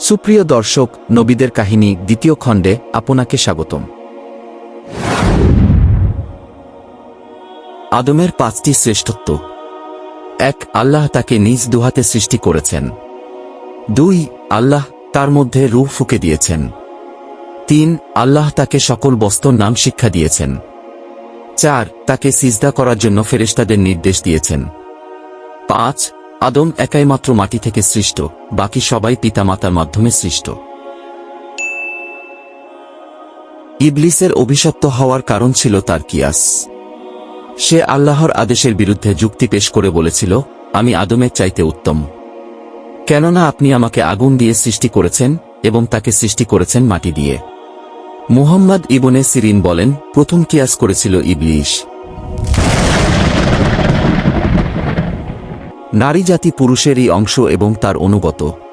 সুপ্রিয় দর্শক, নবীদের কাহিনী দ্বিতীয় খণ্ডে আপনাকে স্বাগতম। আদমের পাঁচটি শ্রেষ্ঠত্ব। এক, আল্লাহ তাকে নিজ দুহাতে সৃষ্টি করেছেন। দুই, আল্লাহ তার মধ্যে রূহ ফুকে দিয়েছেন। তিন, আল্লাহ তাকে সকল বস্তুর, নাম, শিক্ষা দিয়েছেন। চার, তাকে সিজদা করার জন্য ফেরেশতাদের নির্দেশ দিয়েছেন। পাঁচ আদম একাই মাত্র মাটি থেকে সৃষ্ট, বাকি সবাই পিতামাতার মাধ্যমে সৃষ্ট। ইবলিসের অভিশপ্ত হওয়ার কারণ ছিল তার কিয়াস। সে আল্লাহর আদেশের বিরুদ্ধে যুক্তি পেশ করে বলেছিল, আমি আদমের চাইতে উত্তম। কেননা আপনি আমাকে আগুন দিয়ে সৃষ্টি করেছেন এবং তাকে সৃষ্টি করেছেন মাটি দিয়ে। মুহাম্মদ ইবনে সিরিন বলেন, প্রথম কিয়াস করেছিল ইবলিশ নারী জাতি পুরুষেরই অংশ এবং তার অনুগত।